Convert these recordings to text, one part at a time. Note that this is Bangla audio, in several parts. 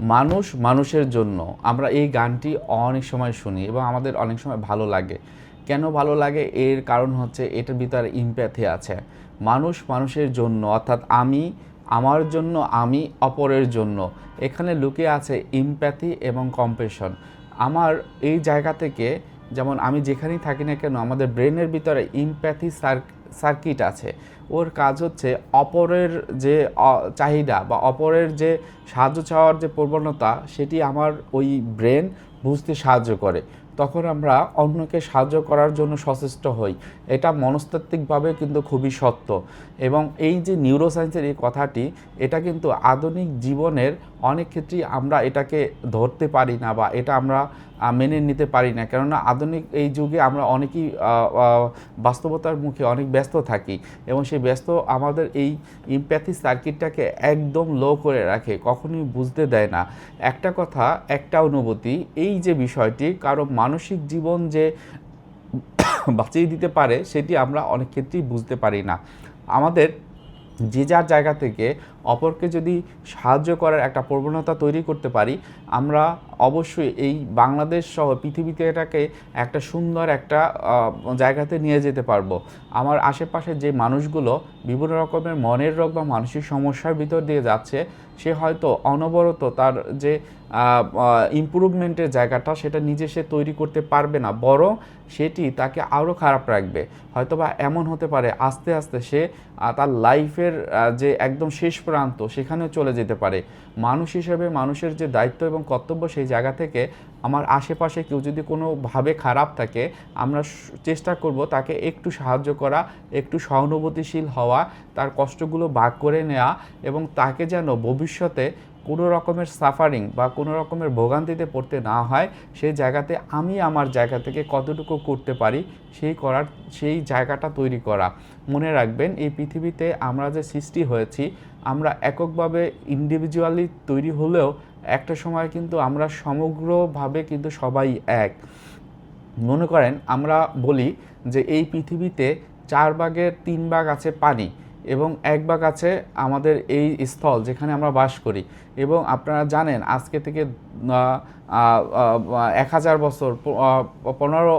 মানুষ মানুষের জন্য আমরা এই গানটি অনেক সময় শুনি এবং আমাদের অনেক সময় ভালো লাগে। কেন ভালো লাগে? এর কারণ হচ্ছে এটার ভিতরে ইম্প্যাথি আছে। মানুষ মানুষের জন্য, অর্থাৎ আমি, আমার জন্য, আমি অপরের জন্য। এখানে লুকিয়ে আছে ইম্প্যাথি এবং কম্পেশন আমার এই জায়গা থেকে, যেমন আমি যেখানেই থাকি না কেন, আমাদের ব্রেনের ভিতরে ইম্প্যাথি সার্কিট আছে। ওর কাজ হচ্ছে অপরের যে চাহিদা বা অপরের যে সাহায্য চাওয়ার যে প্রবণতা, সেটি আমার ওই ব্রেন বুঝতে সাহায্য করে। তখন আমরা অন্যকে সাহায্য করার জন্য সচেষ্ট হই। এটা মনস্তাত্ত্বিকভাবে কিন্তু খুবই সত্য। এবং এই যে নিউরোসায়েন্সের এই কথাটি, এটা কিন্তু আধুনিক জীবনের অনেক ক্ষেত্রেই আমরা এটাকে ধরতে পারি না বা এটা আমরা মেনে নিতে পারি না। কেননা আধুনিক এই যুগে আমরা অনেকেই বাস্তবতার মুখে অনেক ব্যস্ত থাকি এবং সেই ব্যস্ত আমাদের এই ইম্প্যাথি সার্কিটটাকে একদম লো করে রাখে, কখনোই বুঝতে দেয় না। একটা কথা, একটা অনুভূতি, এই যে বিষয়টি, কারও মানসিক জীবন যে বাঁচিয়ে দিতে পারে, সেটি আমরা অনেক ক্ষেত্রেই বুঝতে পারি না। আমাদের যে যার জায়গা থেকে অপরকে যদি সাহায্য করার একটা প্রবণতা তৈরি করতে পারি, আমরা অবশ্যই এই বাংলাদেশ সহ পৃথিবীতে এটাকে একটা সুন্দর একটা জায়গাতে নিয়ে যেতে পারব। আমার আশেপাশে যে মানুষগুলো বিভিন্ন রকমের মনের রোগ বা মানসিক সমস্যার ভিতর দিয়ে যাচ্ছে, সে হয়তো অনবরত তার যে ইমপ্রুভমেন্টের জায়গাটা সেটা নিজে সে তৈরি করতে পারবে না, বরং সেটি তাকে আরও খারাপ রাখবে। হয়তোবা এমন হতে পারে, আস্তে আস্তে সে তার লাইফের যে একদম শেষ প্রান্ত সেখানেও চলে যেতে পারে। মানুষ হিসেবে মানুষের যে দায়িত্ব এবং কর্তব্য সেই জায়গা থেকে আমার আশেপাশে কেউ যদি কোনোভাবে খারাপ থাকে, আমরা চেষ্টা করব তাকে একটু সাহায্য করা, একটু সহানুভূতিশীল হওয়া, তার কষ্টগুলো ভাগ করে নেওয়া এবং তাকে যেন ভবিষ্যতে কোনো রকমের সাফারিং বা কোনো রকমের ভোগান্তিতে পড়তে না হয়, সেই জায়গাতে আমি আমার জায়গা থেকে কতটুকু করতে পারি, সেই করার, সেই জায়গাটা তৈরি করা। মনে রাখবেন, এই পৃথিবীতে আমরা যে সৃষ্টি হয়েছি, আমরা এককভাবে ইন্ডিভিজুয়ালি তৈরি হলেও একটা সময় কিন্তু আমরা সমগ্রভাবে কিন্তু সবাই এক। মনে করেন, আমরা বলি যে এই পৃথিবীতে চার ভাগের তিন ভাগ আছে পানি। এবং এক বাঘ আছে আমাদের এই স্থল যেখানে আমরা বাস করি। এবং আপনারা জানেন, আজকে থেকে এক হাজার বছর পনেরো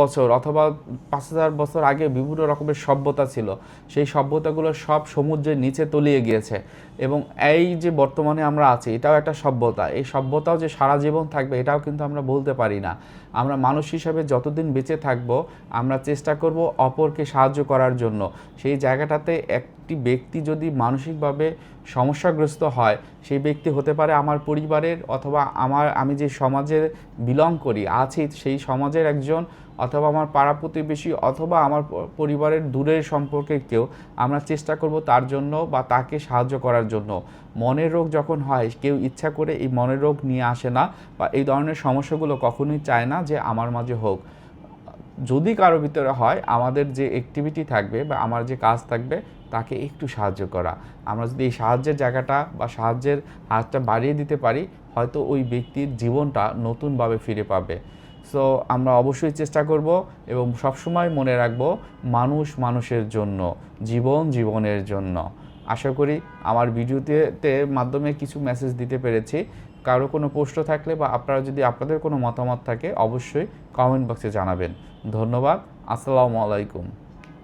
বছর অথবা পাঁচ হাজার বছর আগে বিভিন্ন রকমের সভ্যতা ছিল। সেই সভ্যতাগুলো সব সমুদ্রের নিচে তলিয়ে গিয়েছে এবং এই যে বর্তমানে আমরা আছি, এটাও একটা সভ্যতা। এই সভ্যতাও যে সারা জীবন থাকবে, এটাও কিন্তু আমরা বলতে পারি না। আমরা মানুষ হিসাবে যতদিন বেঁচে থাকব, আমরা চেষ্টা করব অপরকে সাহায্য করার জন্য। সেই জায়গাটাতে একটি ব্যক্তি যদি মানসিকভাবে সমস্যাগ্রস্ত হয়, সেই ব্যক্তি হতে পারে আমার পরিবারের অথবা আমার, আমি যে সমাজে বিলং করি, আছি, সেই সমাজের একজন অথবা আমার পাড়া প্রতিবেশী অথবা আমার পরিবারের দূরের সম্পর্কের কেউ আমরা চেষ্টা করব তার জন্য বা তাকে সাহায্য করার জন্য। মনের রোগ যখন হয়, কেউ ইচ্ছা করে এই মনের রোগ নিয়ে আসে না বা এই ধরনের সমস্যাগুলো কখনোই চায় না যে আমার মাঝে হোক। যদি কারও ভিতরে হয়, আমাদের যে অ্যাক্টিভিটি থাকবে বা আমার যে কাজ থাকবে, তাকে একটু সাহায্য করা। আমরা যদি এই সাহায্যের জায়গাটা বা সাহায্যের হাতটা বাড়িয়ে দিতে পারি, হয়তো ওই ব্যক্তির জীবনটা নতুনভাবে ফিরে পাবে। সো আমরা অবশ্যই চেষ্টা করব এবং সবসময় মনে রাখব, মানুষ মানুষের জন্য, জীবন জীবনের জন্য। আশা করি আমার ভিডিওতে মাধ্যমে কিছু মেসেজ দিতে পেরেছি। কারও কোনো প্রশ্ন থাকলে বা আপনারা যদি আপনাদের কোনো মতামত থাকে, অবশ্যই কমেন্ট বক্সে জানাবেন। ধন্যবাদ, আসসালামু আলাইকুম।